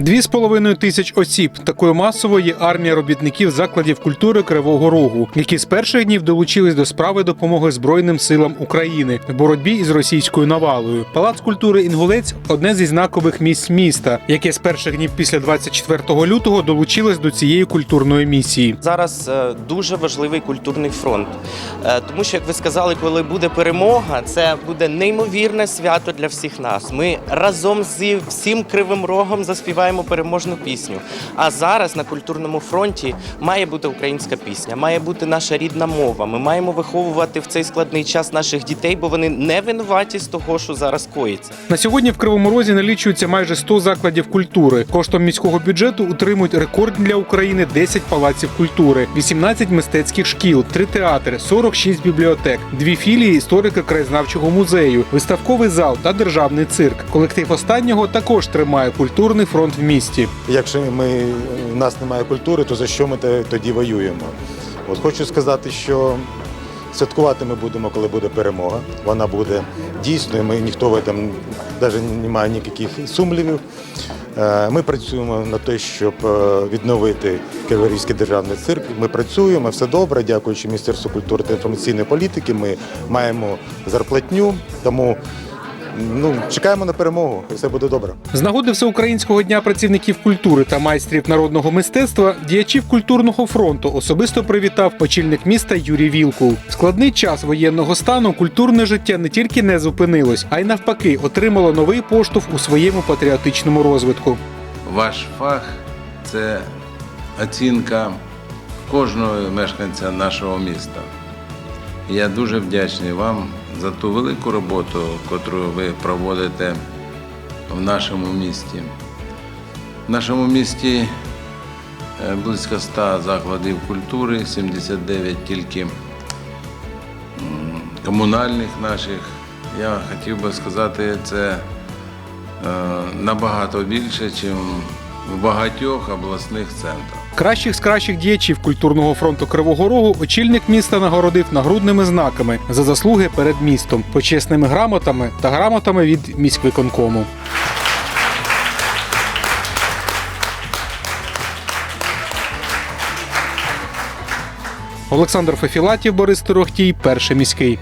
Дві з половиною тисяч осіб такою масовою є армія робітників закладів культури Кривого Рогу, які з перших днів долучились до справи допомоги Збройним силам України в боротьбі із російською навалою. Палац культури Інгулець одне зі знакових місць міста, яке з перших днів після 24 лютого долучилось до цієї культурної місії. Зараз е, дуже важливий культурний фронт, Е, тому що, як ви сказали, коли буде перемога, це буде неймовірне свято для всіх нас. Ми разом зі всім кривим рогом заспіваємо переможну пісню. А зараз на культурному фронті має бути українська пісня, має бути наша рідна мова. Ми маємо виховувати в цей складний час наших дітей, бо вони не винуваті з того, що зараз коїться. На сьогодні в Кривому Розі налічується майже 100 закладів культури. Коштом міського бюджету утримують рекордні для України 10 палаців культури, 18 мистецьких шкіл, 3 театри, 46 бібліотек, дві філії історико-краєзнавчого музею, виставковий зал та державний цирк. Колектив останнього також тримає культурний фронт в місті. Якщо ми, у нас немає культури, то за що ми тоді воюємо? От хочу сказати, що святкувати ми будемо, коли буде перемога. Вона буде дійсною. Ми ніхто в этом навіть немає ніяких сумнівів. Е, Ми працюємо на те, щоб е, відновити Криворізький державний цирк. Ми працюємо, все добре, дякуючи Міністерству культури та інформаційної політики. Ми маємо зарплатню, тому ну, чекаємо на перемогу, і все буде добре. З нагоди Всеукраїнського дня працівників культури та майстрів народного мистецтва діячів культурного фронту особисто привітав очільник міста Юрій Вілкул. В складний час воєнного стану культурне життя не тільки не зупинилось, а й навпаки отримало новий поштовх у своєму патріотичному розвитку. Ваш фах це оцінка кожного мешканця нашого міста. Я дуже вдячний вам за ту велику роботу, яку ви проводите в нашому місті. В нашому місті е, близько 100 закладів культури, 79 тільки комунальних наших. Я хотів би сказати, це е, набагато більше, ніж в багатьох обласних центрах. Кращих з кращих діячів культурного фронту Кривого Рогу очільник міста нагородив нагрудними знаками за заслуги перед містом, почесними грамотами та грамотами від міськвиконкому. Олександр Фефілатів, Борис Торохтій, перший міський.